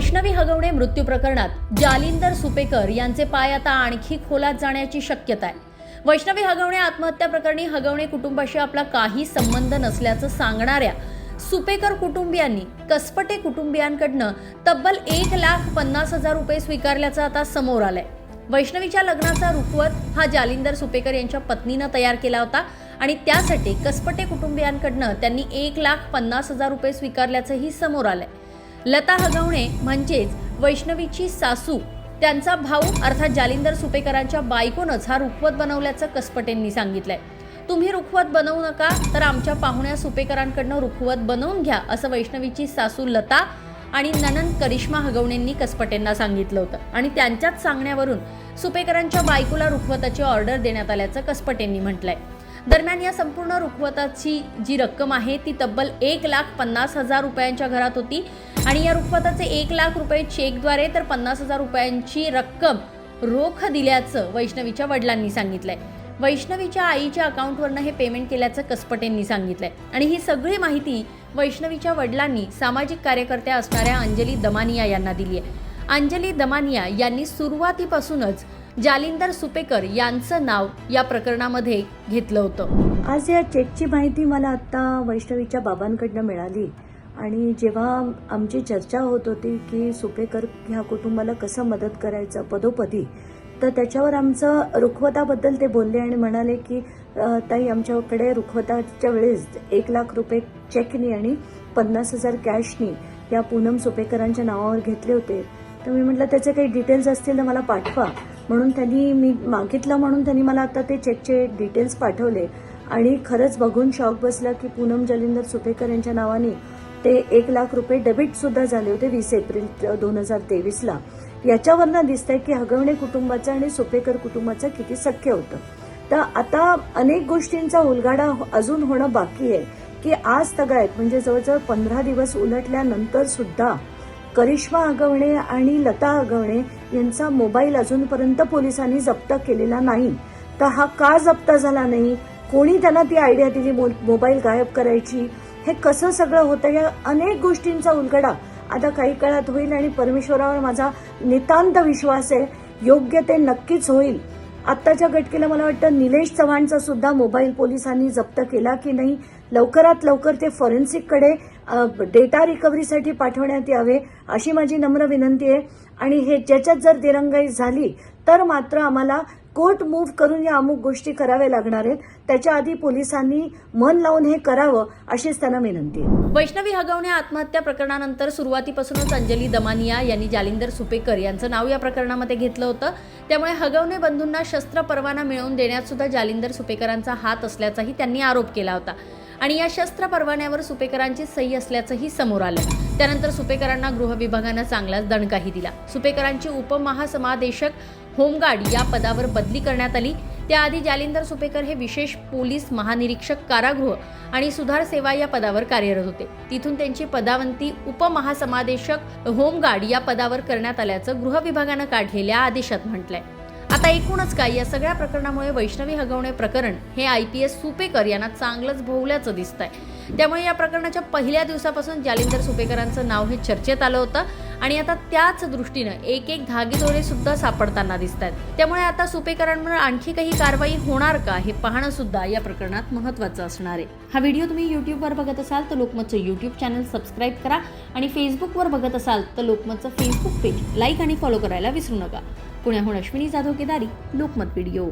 वैष्णवी हगवणे मृत्यू प्रकरणात जालिंदर सुपेकर यांचे पाय आता आणखी खोलात जाण्याची शक्यता आहे. वैष्णवी हगवणे आत्महत्या प्रकरणी हगवणे कुटुंबाशी आपला काही संबंध नसल्याचं सांगणाऱ्या सुपेकर कुटुंबियांनी कसपटे कुटुंबियांकडनं तब्बल एक लाख पन्नास हजार रुपये स्वीकारल्याचं आता समोर आलंय. वैष्णवीच्या लग्नाचा रुखवत हा जालिंदर सुपेकर यांच्या पत्नीनं तयार केला होता आणि त्यासाठी कसपटे कुटुंबियांकडनं त्यांनी एक लाख पन्नास हजार रुपये स्वीकारल्याचंही समोर आलंय. लता हगवणे म्हणजेच वैष्णवीची सासू. त्यांचा भाऊ अर्थात जालिंदर सुपेकरांच्या बायकोनंच हा रुखवत बनवल्याचं कसपटेंनी सांगितलंय. तुम्ही रुखवत बनवू नका तर आमच्या पाहुण्या सुपेकरांकडनं रुखवत बनवून घ्या असं वैष्णवीची सासू लता आणि ननंद करिश्मा हगवणेंनी कसपटेंना सांगितलं होतं. आणि त्यांच्याच सांगण्यावरून सुपेकरांच्या बायकोला रुखवताची ऑर्डर देण्यात आल्याचं कसपटेंनी म्हटलंय. दरम्यान या संपूर्ण रुखवताची जी रक्कम आहे ती तब्बल एक लाख पन्नास हजार रुपयांच्या घरात होती. आणि या रुखवताचे एक लाख रुपये चेकद्वारे तर पन्नास हजार रुपयांची रक्कम रोख दिल्याचं वैष्णवीच्या वडिलांनी सांगितलंय. वैष्णवीच्या आईच्या अकाउंटवरनं हे पेमेंट केल्याचं कसपटेंनी सांगितलंय. आणि ही सगळी माहिती वैष्णवीच्या वडिलांनी सामाजिक कार्यकर्त्या असणाऱ्या अंजली दमानिया यांना दिली आहे अंजली दमानिया यांनी सुरुवातीपासूनच जालिंदर सुपेकर यांचं नाव या प्रकरणामध्ये घेतलं होतं. आज या चेकची माहिती मला आत्ता वैष्णवीच्या बाबांकडनं मिळाली. आणि जेव्हा आमची चर्चा होत होती की सुपेकर ह्या कुटुंबाला कसं मदत करायचं पदोपदी तर त्याच्यावर आमचं रुखवताबद्दल ते बोलले आणि म्हणाले की ताई आमच्याकडे रुखवताच्या वेळेस एक लाख रुपये चेकनी आणि पन्नास हजार कॅशनी या पूनम सुपेकरांच्या नावावर घेतले होते. तर मी म्हटलं त्याचे काही डिटेल्स असतील तर मला पाठवा. म्हणून त्यांनी मी मागितलं म्हणून त्यांनी मला आता ते चेकचे डिटेल्स पाठवले. आणि खरंच बघून शॉक बसला की पूनम जलिंदर सुपेकर यांच्या नावाने ते एक लाख रुपये डेबिट सुद्धा झाले होते वीस एप्रिल दोन हजार तेवीसला. याच्यावरनं दिसतंय की हगवणे कुटुंबाचं आणि सुपेकर कुटुंबाचं किती सख्य होतं. तर आता अनेक गोष्टींचा उलगाडा हो-, अजून होणं बाकी आहे की आज तगायत म्हणजे जवळजवळ पंधरा दिवस उलटल्यानंतर सुद्धा करिश्मा आगवणे आणि लता आगवणे यांचा मोबाईल अजूनपर्यंत पोलिसांनी जप्त केलेला नाही. तर हा का जप्त झाला नाही? कोणी त्यांना ती आयडिया दिली मो- मोबाईल गायब करायची? हे कसं सगळं होतं? या अनेक गोष्टींचा उलगडा आता काही काळात होईल आणि परमेश्वरावर माझा नितांत विश्वास आहे. योग्य ते नक्कीच होईल. आत्ताच्या घटकेला मला वाटतं निलेश चव्हाणचा सुद्धा मोबाईल पोलिसांनी जप्त केला की नाही? लवकरात लवकर ते फॉरेन्सिककडे डेटा रिकव्हरीसाठी पाठवण्यात यावे अशी माझी नम्र विनंती आहे. आणि हे ज्याच्यात जर दिरंगाई झाली तर मात्र आम्हाला कोर्ट मूव्ह करून या अमुक गोष्टी कराव्या लागणार आहेत. त्याच्या आधी पोलिसांनी मन लावून हे करावं अशीच त्यांना विनंती आहे. वैष्णवी हगवणे आत्महत्या प्रकरणानंतर सुरुवातीपासूनच अंजली दमानिया यांनी जालिंदर सुपेकर यांचं नाव या प्रकरणामध्ये घेतलं होतं. त्यामुळे हगवणे बंधूंना शस्त्र परवाना मिळवून देण्यात सुद्धा जालिंदर सुपेकरांचा हात असल्याचाही त्यांनी आरोप केला होता. आणि या शस्त्र परवान्यावर सुपेकरांची सही असल्याचंही समोर आलं. त्यानंतर सुपेकरांना गृह विभागानं चांगलाच दणकाही दिला. सुपेकरांची उपमहासमादेशक होमगार्ड या पदावर बदली करण्यात आली. त्याआधी जालिंदर सुपेकर हे विशेष पोलीस महानिरीक्षक कारागृह आणि सुधार सेवा या पदावर कार्यरत होते. तिथून त्यांची पदावंती उपमहासमादेशक होमगार्ड या पदावर करण्यात आल्याचं गृह विभागानं काढलेल्या आदेशात म्हटलंय. आता एकूणच काय या सगळ्या प्रकरणामुळे वैष्णवी हगवणे प्रकरण हे आय पी एस सुपेकर यांना चांगलंच भोवल्याचं दिसतंय. त्यामुळे या प्रकरणाच्या पहिल्या दिवसापासून जालिंदर सुपेकरांचं नाव हे चर्चेत आलं होतं आणि आता त्याच दृष्टीनं एक एक धागेदोरे सुद्धा सापडताना दिसत आहेत त्यामुळे आता सुपेकरांवर आणखी काही कारवाई होणार का हे पाहणं सुद्धा या प्रकरणात महत्त्वाचं असणार आहे. हा व्हिडिओ तुम्ही यूट्यूबवर बघत असाल तर लोकमतचं यूट्यूब चॅनल सबस्क्राईब करा आणि फेसबुकवर बघत असाल तर लोकमतचं फेसबुक पेज लाईक आणि फॉलो करायला विसरू नका. पुण्याहून अश्विनी जाधव केदारी लोकमत व्हिडिओ.